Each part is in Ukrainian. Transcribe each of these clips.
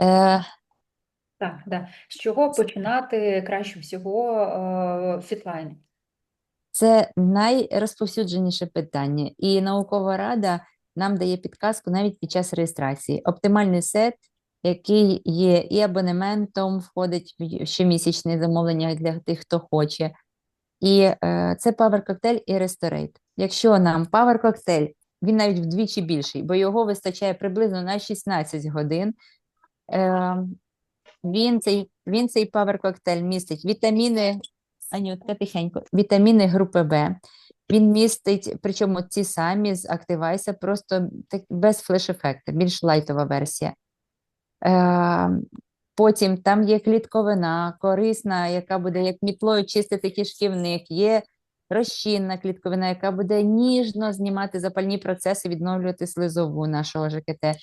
Е, Так, да. З чого починати краще всього е, фітлайн? Це найрозповсюдженіше питання, і наукова рада нам дає підказку навіть під час реєстрації. Оптимальний сет, який є і абонементом, входить в щомісячне замовлення для тих, хто хоче. І е, це Power Cocktail і Restorate. Якщо нам Power Cocktail, він навіть вдвічі більший, бо його вистачає приблизно на 16 годин. Е, він цей, він цей Power Cocktail містить вітаміни, Анютка, тихенько, вітаміни групи В. Він містить, причому ці самі з Activise, просто так, без флеш-ефекту, більш лайтова версія. Е, потім там є клітковина, корисна, яка буде як мітлою чистити кишківник, є розчинна клітковина, яка буде ніжно знімати запальні процеси, відновлювати слизову нашого ЖКТ.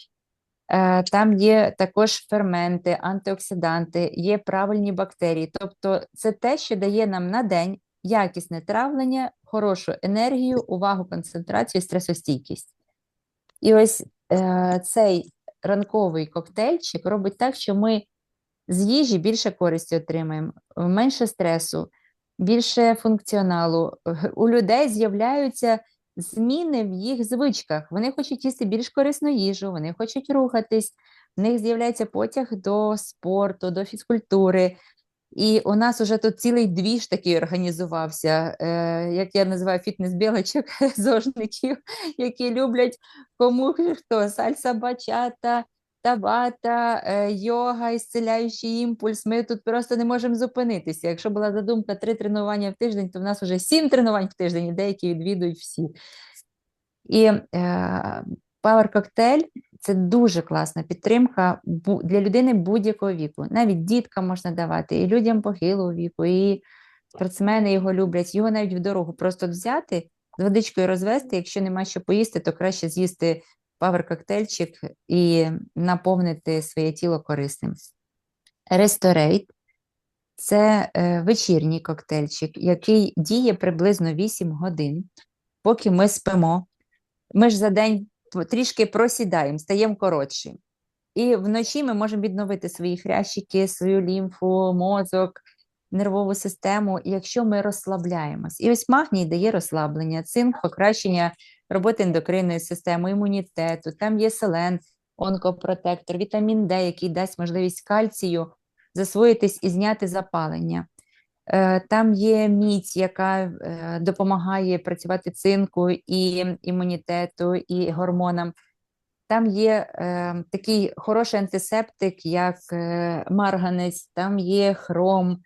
Е, Там є також ферменти, антиоксиданти, є правильні бактерії. Тобто це те, що дає нам на день якісне травлення, хорошу енергію, увагу, концентрацію, стресостійкість. І ось е, цей ранковий коктейльчик робить так, що ми з їжі більше користі отримаємо, менше стресу, більше функціоналу. У людей з'являються зміни в їх звичках. Вони хочуть їсти більш корисну їжу, вони хочуть рухатись, в них з'являється потяг до спорту, до фізкультури. І у нас уже тут цілий двіж такий організувався, е, як я називаю фітнес-білочок, зожників, які люблять кому хто сальса бачата, табата, е, йога, ісцеляючий імпульс. Ми тут просто не можемо зупинитися. Якщо була задумка три тренування в тиждень, то в нас вже сім тренувань в тиждень, і деякі відвідують всі. І е, Power Cocktail – це дуже класна підтримка для людини будь-якого віку. Навіть діткам можна давати, і людям похилого віку, і спортсмени його люблять. Його навіть в дорогу просто взяти, з водичкою розвести. Якщо нема що поїсти, то краще з'їсти Power коктейльчик і наповнити своє тіло корисним. Restorate – це е, вечірній коктейльчик, який діє приблизно 8 годин, поки ми спимо. Ми ж за день трішки просідаємо, стаємо коротші. І вночі ми можемо відновити свої хрящики, свою лімфу, мозок, нервову систему, якщо ми розслабляємось. І ось магній дає розслаблення, цинк, покращення роботи ендокринної системи, імунітету, там є селен, онкопротектор, вітамін Д, який дасть можливість кальцію засвоїтись і зняти запалення. Е, Там є мідь, яка е, допомагає працювати цинку і імунітету, і гормонам. Там є е, такий хороший антисептик, як е, марганець, там є хром,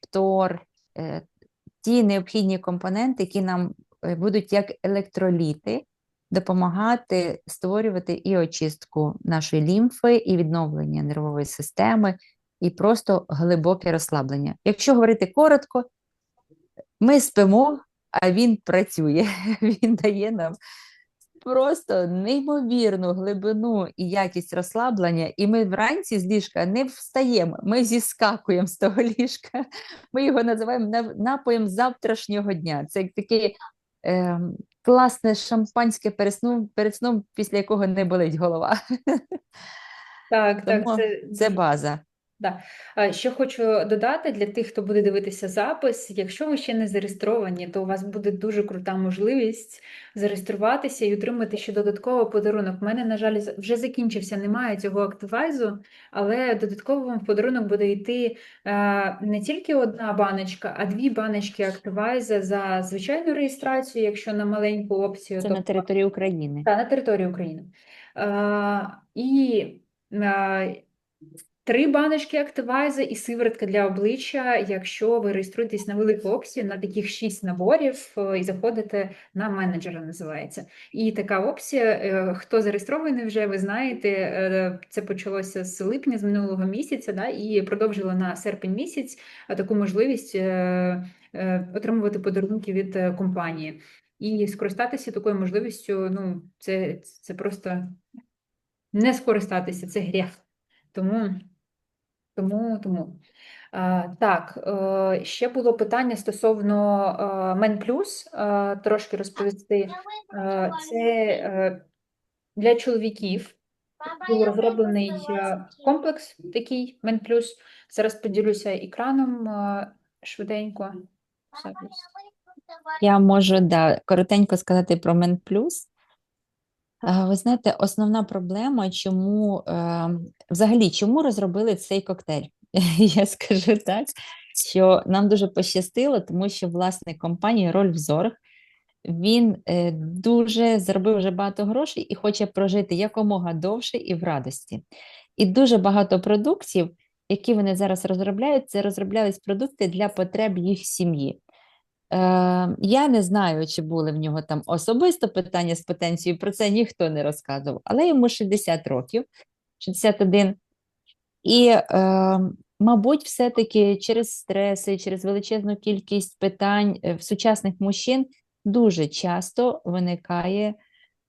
птор, е, ті необхідні компоненти, які нам будуть як електроліти допомагати створювати і очистку нашої лімфи, і відновлення нервової системи, і просто глибоке розслаблення. Якщо говорити коротко, ми спимо, а він працює. Він дає нам просто неймовірну глибину і якість розслаблення, і ми вранці з ліжка не встаємо, ми зіскакуємо з того ліжка. Ми його називаємо напоєм завтрашнього дня. Це таке е, класне шампанське перед сном, перед сном, після якого не болить голова. Так, так, це це база. Да. Ще хочу додати для тих, хто буде дивитися запис, якщо ви ще не зареєстровані, то у вас буде дуже крута можливість зареєструватися і отримати ще додатковий подарунок. У мене, на жаль, вже закінчився, немає цього активайзу, але додатково вам в подарунок буде йти е, не тільки одна баночка, а дві баночки активайза за звичайну реєстрацію, якщо на маленьку опцію, Це то на території України. та, на території України. Е, і е, три баночки Активайза і сиворотка для обличчя, якщо ви реєструєтесь на велику опцію, на таких шість наборів е, і заходите на менеджера, називається. І така опція, е, хто зареєстрований вже, ви знаєте, е, це почалося з липня, з минулого місяця, да, і продовжили на серпень місяць таку можливість отримувати подарунки від компанії. І скористатися такою можливістю, ну, це, це просто не скористатися, це гріх. Тому, тому, тому. А, так, е, ще було питання стосовно е, Мен Плюс, е, трошки розповісти. Е, це е, для чоловіків. був розроблений е, комплекс такий Мен Плюс. Зараз поділюся екраном е, швиденько. Я можу да, коротенько сказати про Мен Плюс. Е, Ви знаєте, основна проблема, чому е, взагалі чому розробили цей коктейль? Я скажу так, що нам дуже пощастило, тому що власник компанії Рольф Зорг, він е, дуже заробив вже багато грошей і хоче прожити якомога довше і в радості. І дуже багато продуктів, які вони зараз розробляють, це розроблялись продукти для потреб їх сім'ї. Е, я не знаю, чи були в нього там особисто питання з потенцією, про це ніхто не розказував, але йому 60 років, 61. І, е, мабуть, все-таки через стреси, через величезну кількість питань е, в сучасних мужчин дуже часто виникає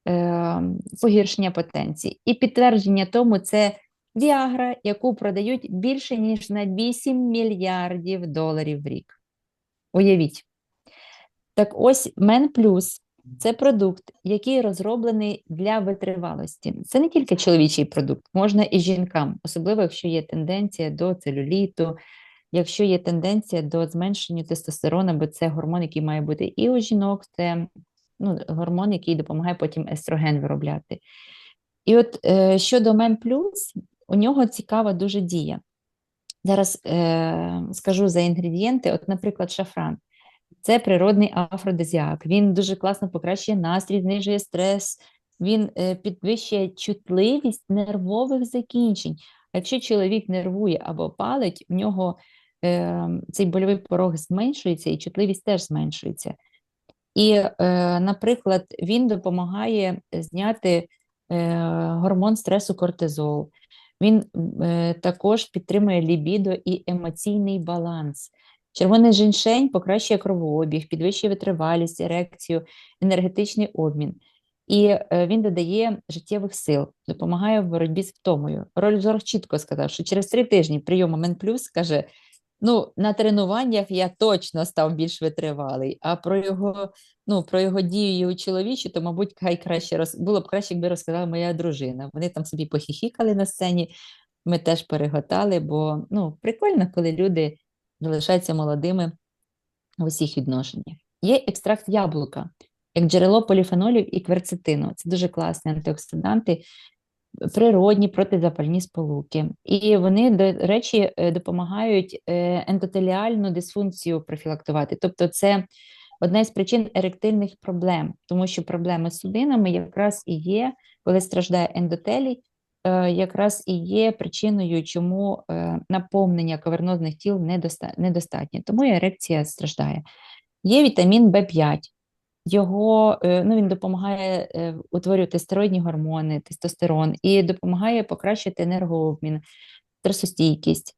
е, погіршення потенції. І підтвердження тому це Віагра, яку продають більше ніж на 8 мільярдів доларів в рік. Уявіть. Так ось Мен Плюс це продукт, який розроблений для витривалості. Це не тільки чоловічий продукт, можна і жінкам, особливо якщо є тенденція до целюліту, якщо є тенденція до зменшення тестостерону, бо це гормон, який має бути і у жінок, це ну, гормон, який допомагає потім естроген виробляти. І от е, щодо Мен Плюс, у нього цікава дуже дія. Зараз е, скажу за інгредієнти, от, наприклад, шафран. Це природний афродизіак. Він дуже класно покращує настрій, знижує стрес, він е, підвищує чутливість нервових закінчень. Якщо чоловік нервує або палить, в нього е, цей больовий порог зменшується і чутливість теж зменшується. І, е, наприклад, він допомагає зняти е, гормон стресу кортизол. Він е, також підтримує лібідо і емоційний баланс. Червоний женьшень покращує кровообіг, підвищує витривалість, ерекцію, енергетичний обмін. І е, він додає життєвих сил, допомагає в боротьбі з втомою. Рольф чітко сказав, що через три тижні прийому Мен Плюс каже: ну, на тренуваннях я точно став більш витривалий, а про його ну, про його дію у чоловічу, то, мабуть, хай краще роз... було б краще, якби розказала моя дружина. Вони там собі похіхікали на сцені, ми теж переготали, бо ну, прикольно, коли люди залишаються молодими в усіх відношеннях. Є екстракт яблука, як джерело поліфенолів і кверцетину. Це дуже класні антиоксиданти, природні протизапальні сполуки. І вони, до речі, е, допомагають е, ендотеліальну дисфункцію профілактувати. Тобто, це одна із причин еректильних проблем, тому що проблеми з судинами якраз і є, коли страждає ендотелій, якраз і є причиною, чому е, наповнення кавернозних тіл недостатнє, тому ерекція страждає. Є вітамін В5, його е, ну, він допомагає утворювати стероїдні гормони, тестостерон і допомагає покращити енергообмін, стресостійкість.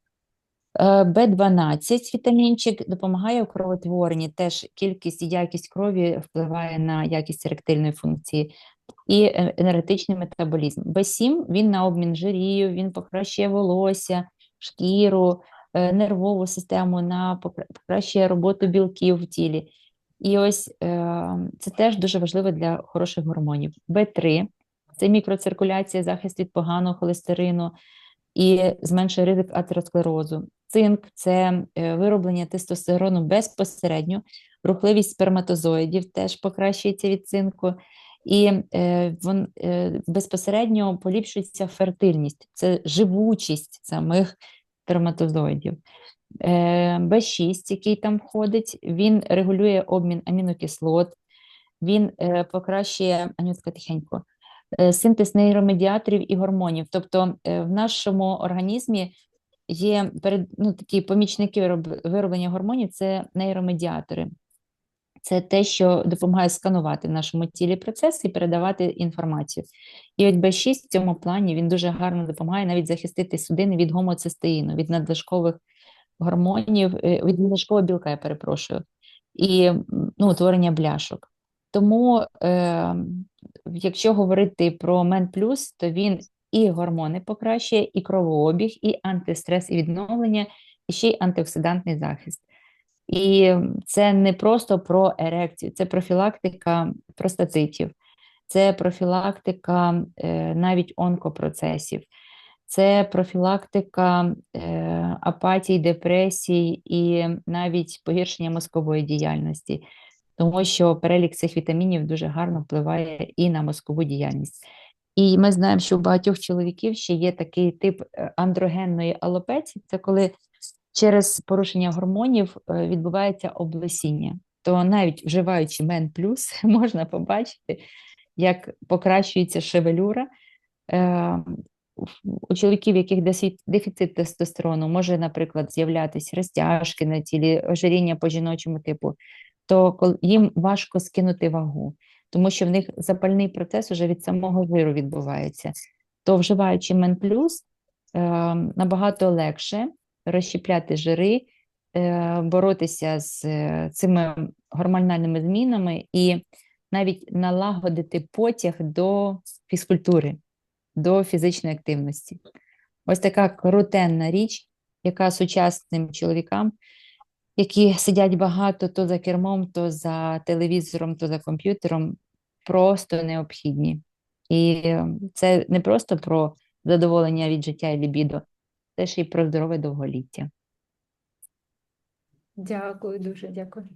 В12 вітамінчик допомагає у кровотворенні, теж кількість і якість крові впливає на якість еректильної функції і е, енергетичний метаболізм. Б7 він на обмін жирів, він покращує волосся, шкіру, е, нервову систему, на покращує роботу білків в тілі. І ось е, це теж дуже важливо для хороших гормонів. Б3 це мікроциркуляція, захист від поганого холестерину і зменшує ризик атеросклерозу. Цинк це вироблення тестостерону безпосередньо, рухливість сперматозоїдів теж покращується від цинку і е, вон, е, безпосередньо поліпшується фертильність, це живучість самих сперматозоїдів. Е, Б6, який там входить, він регулює обмін амінокислот, він покращує Анютка тихенько, синтез нейромедіаторів і гормонів. Тобто в нашому організмі є перед, ну, такі помічники вироблення гормонів це нейромедіатори це те, що допомагає сканувати нашому тілі процеси і передавати інформацію. І от Б6 в цьому плані він дуже гарно допомагає навіть захистити судини від гомоцистеїну, від надлишкових гормонів, е, від надлишкового білка, я перепрошую, і ну, утворення бляшок. Тому, е, якщо говорити про Мен Плюс, то він і гормони покращує, і кровообіг, і антистрес, і відновлення, і ще й антиоксидантний захист. І це не просто про ерекцію, це профілактика простатитів, це профілактика е, навіть онкопроцесів, це профілактика е, апатії, депресій і навіть погіршення мозкової діяльності, тому що перелік цих вітамінів дуже гарно впливає і на мозкову діяльність. І ми знаємо, що у багатьох чоловіків ще є такий тип е, андрогенної алопеції, це коли через порушення гормонів е, відбувається облесіння. То навіть вживаючи Мен Плюс, можна побачити, як покращується шевелюра. Е, У чоловіків, яких дефіцит тестостерону, може, наприклад, з'являтися розтяжки на тілі, ожиріння по жіночому типу, то їм важко скинути вагу, тому що в них запальний процес уже від самого жиру відбувається. То вживаючи Мен Плюс, е, набагато легше розщепляти жири, е, боротися з е, цими гормональними змінами і навіть налагодити потяг до фізкультури, до фізичної активності. Ось така крутенна річ, яка сучасним чоловікам, які сидять багато то за кермом, то за телевізором, то за комп'ютером, просто необхідні. І е, це не просто про задоволення від життя і лібідо, це і про здорове довголіття. Дякую, дуже дякую.